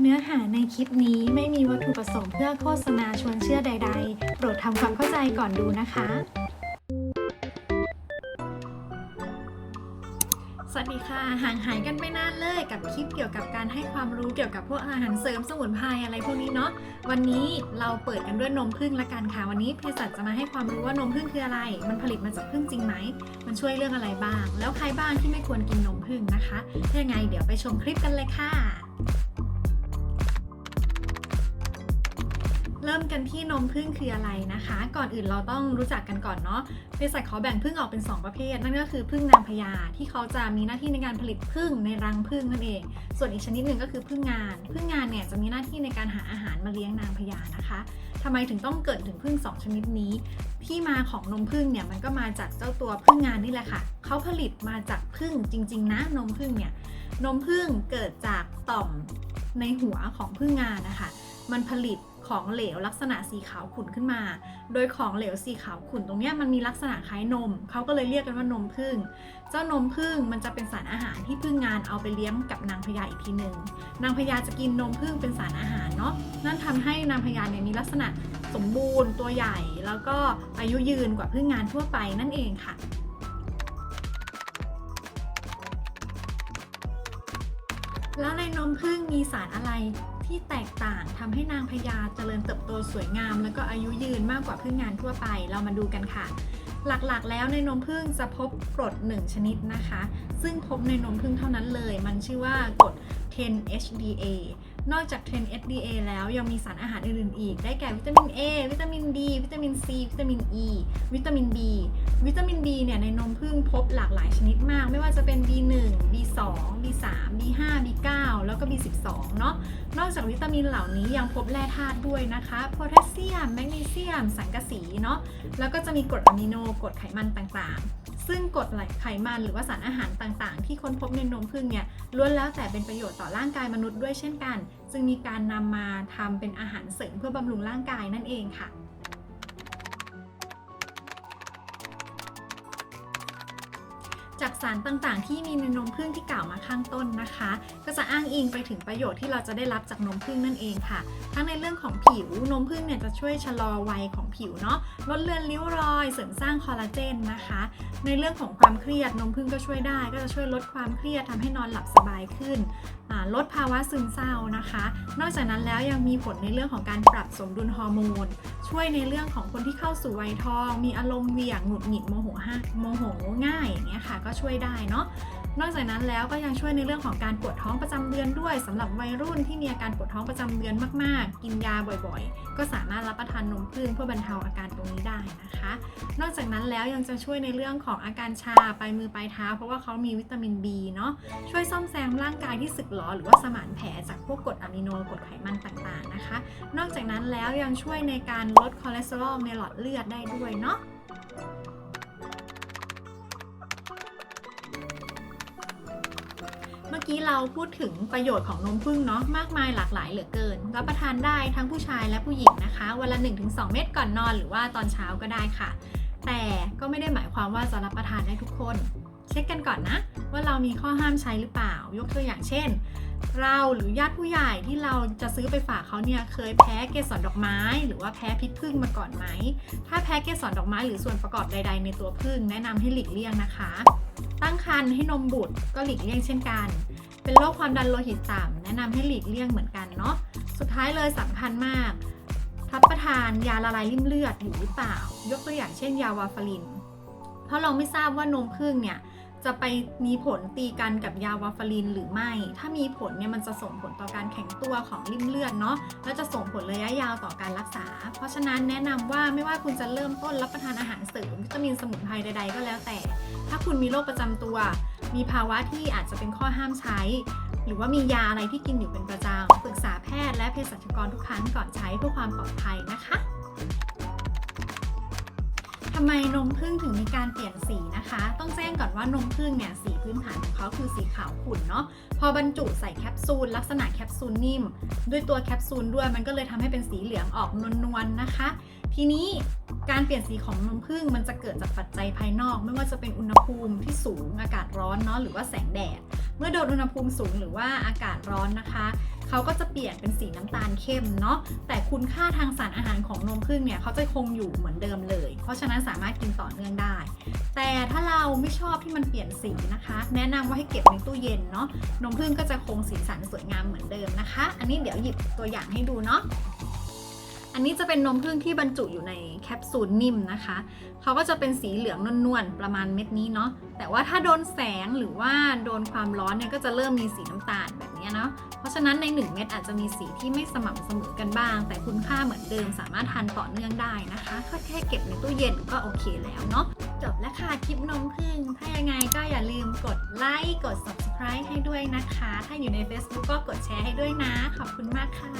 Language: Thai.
เนื้อหาในคลิปนี้ไม่มีวัตถุประสงค์เพื่อโฆษณาชวนเชื่อใด ๆ โปรดทำความเข้าใจก่อนดูนะคะ สวัสดีค่ะห่างหายกันไปนานเลยกับคลิปเกี่ยวกับการให้ความรู้เกี่ยวกับพวกอาหารเสริมสมุนไพรอะไรพวกนี้เนาะวันนี้เราเปิดกันด้วยนมผึ้งละกันค่ะ วันนี้เภสัชจะมาให้ความรู้ว่านมผึ้งคืออะไร มันผลิตมาจากผึ้งจริงไหม มันช่วยเรื่องอะไรบ้าง แล้วใครบ้างที่ไม่ควรกินนมผึ้งนะคะถ้ายังไงเดี๋ยวไปชมคลิปกันเลยค่ะ เริ่มกันที่นมผึ้งคืออะไรนะคะ ก่อนอื่นเราต้องรู้จักกันก่อนเนาะเภสัชเขาแบ่งผึ้งออกเป็น 2 ประเภท นั่นก็คือผึ้งนางพญาที่เขาจะมีหน้าที่ในการผลิตผึ้งในรังผึ้งนั่นเอง ส่วนอีกชนิดหนึ่งก็คือผึ้งงานผึ้งงานเนี่ยจะมีหน้าที่ในการหาอาหารมาเลี้ยงนางพญานะคะทำไมถึงต้องเกิดถึงผึ้งสองชนิดนี้ที่มาของนมผึ้งเนี่ยมันก็มาจากเจ้าตัวผึ้งงานนี่แหละค่ะเขาผลิตมาจากผึ้งจริง ๆ นะนมผึ้งเนี่ยนมผึ้งเกิดจากต่อมในหัวของผึ้งงานนะคะมันผลิต ของเหลวลักษณะสีขาวขุ่นขึ้นมา โดยของเหลวสีขาวขุ่นตรงนี้มันมีลักษณะคล้ายนม เขาก็เลยเรียกกันว่านมผึ้งเจ้านมผึ้งมันจะเป็นสารอาหารที่ผึ้งงานเอาไปเลี้ยงกับนางพญาอีกทีหนึ่ง นางพญาจะกินนมผึ้งเป็นสารอาหารเนาะ นั่นทำให้นางพญาเนี่ยมีลักษณะสมบูรณ์ตัวใหญ่ แล้วก็อายุยืนกว่าผึ้งงานทั่วไปนั่นเองค่ะแล้วในนมผึ้งมีสารอะไร ที่แตกต่างทำให้นางพญาเจริญเติบโตสวยงาม แล้วก็อายุยืนมากกว่าผึ้งงานทั่วไป เรามาดูกันค่ะ หลักๆ แล้วในนมผึ้งจะพบกรด1 ชนิดนะคะ ซึ่งพบในนมผึ้งเท่านั้นเลย มันชื่อว่ากรด 10-HDA นอกจาก 10-HDA แล้วยังมีสารอาหารอื่นๆอีก ได้แก่วิตามิน A วิตามิน D วิตามิน C วิตามิน E วิตามิน B วิตามิน B เนี่ยในนมผึ้งพบหลากหลายชนิดมาก ไม่ว่าจะเป็น B1 B2 B3 B5 B9 แล้วก็ B12 เนาะนอกจากวิตามินเหล่านี้ยังพบแร่ธาตุด้วยนะคะโพแทสเซียมแมกนีเซียม สังกะสีเนาะแล้วก็จะมีกรดอะมิโนกรดไขมันต่างๆ ซึ่งกรดไขมันหรือว่าสารอาหารต่างๆ ที่ค้นพบในนมผึ้งเนี่ยล้วนแล้วแต่เป็นประโยชน์ต่อร่างกายมนุษย์ด้วยเช่นกัน จึงมีการนำมาทำเป็นอาหารเสริมเพื่อบำรุงร่างกายนั่นเองค่ะ จากสารต่างๆ ที่มีในนมผึ้งที่กล่าวมาข้างต้นนะคะ ก็จะอ้างอิงไปถึงประโยชน์ที่เราจะได้รับจากนมผึ้งนั่นเองค่ะ ทั้งในเรื่องของผิวนมผึ้งเนี่ยจะช่วยชะลอวัยของผิวเนาะลดเลือนริ้วรอยเสริมสร้างคอลลาเจนนะคะ ในเรื่องของความเครียดนมผึ้งก็ช่วยได้ ก็จะช่วยลดความเครียดทำให้นอนหลับสบายขึ้นลดภาวะซึมเศร้านะคะ นอกจากนั้นแล้วยังมีผลในเรื่องของการปรับสมดุลฮอร์โมน ช่วยในเรื่องของคนที่เข้าสู่วัยทอง มีอารมณ์เหวี่ยงหงุดหงิดโมโหโมโหง่ายอย่างเงี้ยค่ะ ก็ช่วยได้เนาะ นอกจากนั้นแล้วก็ยังช่วยในเรื่องของการปวดท้องประจำเดือนด้วยสำหรับวัยรุ่นที่มีอาการปวดท้องประจำเดือนมาก ๆ กินยาบ่อยๆ ก็สามารถรับประทานนมผึ้งเพื่อบรรเทาอาการตรงนี้ได้นะคะ นอกจากนั้นแล้วยังจะช่วยในเรื่องของอาการชาปลายมือปลายเท้า เพราะว่าเขามีวิตามิน B เนาะช่วยซ่อมแซมร่างกายที่สึกหรอหรือว่าสมานแผลจากพวกกรดอะมิโนกรดไขมันต่างๆนะคะ นอกจากนั้นแล้วยังช่วยในการลดคอเลสเตอรอลในหลอดเลือดได้ด้วยเนาะ มื่อกี้เราพูดถึงประโยชน์ของนมผึ้งเนาะมากมายหลากหลายเหลือเกินรับประทานได้ทั้งผู้ชายและผู้หญิงนะคะ วันละ 1-2 เม็ดก่อนนอนหรือว่าตอนเช้าก็ได้ค่ะ แต่ก็ไม่ได้หมายความว่าจะรับประทานได้ทุกคน เช็คกันก่อนนะ ว่าเรามีข้อห้ามใช้หรือเปล่า ยกตัวอย่างเช่น เราหรือญาติผู้ใหญ่ที่เราจะซื้อไปฝากเขาเนี่ยเคยแพ้เกสรดอกไม้ หรือว่าแพ้พิษผึ้งมาก่อนไหมถ้าแพ้เกสรดอกไม้หรือส่วนประกอบใด ๆ ในตัวผึ้งแนะนำให้หลีกเลี่ยงนะคะ ตั้งครรภ์ให้นมบุตรก็หลีกเลี่ยงเช่นกัน เป็นโรคความดันโลหิตต่ำแนะนำให้หลีกเลี่ยงเหมือนกันเนาะ สุดท้ายเลยสำคัญมากรับประทานยาละลายริ่มเลือดอยู่หรือเปล่า ยกตัวอย่างเช่นยาวาฟาริน เพราะเราไม่ทราบว่านมพึ่งเนี่ย จะไปมีผลตีกันกับยาวาฟารินหรือไม่ ถ้ามีผลเนี่ยมันจะส่งผลต่อการแข็งตัวของริ่มเลือดเนาะ แล้วจะส่งผลระยะยาวต่อการรักษา เพราะฉะนั้นแนะนำว่าไม่ว่าคุณจะเริ่มต้นรับประทานอาหารเสริมวิตามินสมุนไพรใดๆ ก็แล้วแต่ ถ้าคุณมีโรคประจำตัว มีภาวะที่อาจจะเป็นข้อห้ามใช้ หรือว่ามียาอะไรที่กินอยู่เป็นประจำปรึกษาแพทย์และเภสัชกรทุกครั้งก่อนใช้เพื่อความปลอดภัยนะคะทำไมนมผึ้งถึงมีการเปลี่ยนสี นะคะ ต้องแจ้งก่อนว่านมผึ้งเนี่ยสีพื้นฐานของเขาคือสีขาวขุ่นเนาะพอบรรจุใส่แคปซูลลักษณะแคปซูลนิ่ม ด้วยตัวแคปซูลด้วยมันก็เลยทำให้เป็นสีเหลืองออกนวลๆนะคะ ทีนี้การเปลี่ยนสีของนมผึ้งมันจะเกิดจากปัจจัยภายนอก ไม่ว่าจะเป็นอุณหภูมิที่สูงอากาศร้อนเนาะหรือว่าแสงแดด เมื่อโดนอุณหภูมิสูงหรือว่าอากาศร้อนนะคะ เขาก็จะเปลี่ยนเป็นสีน้ำตาลเข้มเนาะแต่คุณค่าทางสารอาหารของนมผึ้งเนี่ยเขาจะคงอยู่เหมือนเดิมเลย เพราะฉะนั้นสามารถกินต่อเนื่องได้ แต่ถ้าเราไม่ชอบที่มันเปลี่ยนสีนะคะ แนะนำว่าให้เก็บในตู้เย็นเนาะนมผึ้งก็จะคงสีสันสวยงามเหมือนเดิมนะคะ อันนี้เดี๋ยวหยิบตัวอย่างให้ดูเนาะ อันนี้จะเป็นนมผึ้งที่บรรจุอยู่ในแคปซูลนิ่มนะคะ เขาก็จะเป็นสีเหลืองนวลๆ ประมาณเม็ดนี้เนาะ แต่ว่าถ้าโดนแสงหรือว่าโดนความร้อนเนี่ยก็จะเริ่มมีสีน้ำตาลแบบนี้เนาะ เพราะฉะนั้นใน 1 เม็ดอาจจะมีสีที่ไม่สม่ำเสมอกันบ้าง แต่คุณค่าเหมือนเดิมสามารถทานต่อเนื่องได้นะคะแค่เก็บในตู้เย็นก็โอเคแล้วเนาะ จบแล้วค่ะคลิปนมผึ้ง ถ้ายังไงก็อย่าลืมกดไลค์ กด subscribe ให้ด้วยนะคะ ถ้าอยู่ใน Facebook ก็กดแชร์ให้ด้วยนะ ขอบคุณมากค่ะ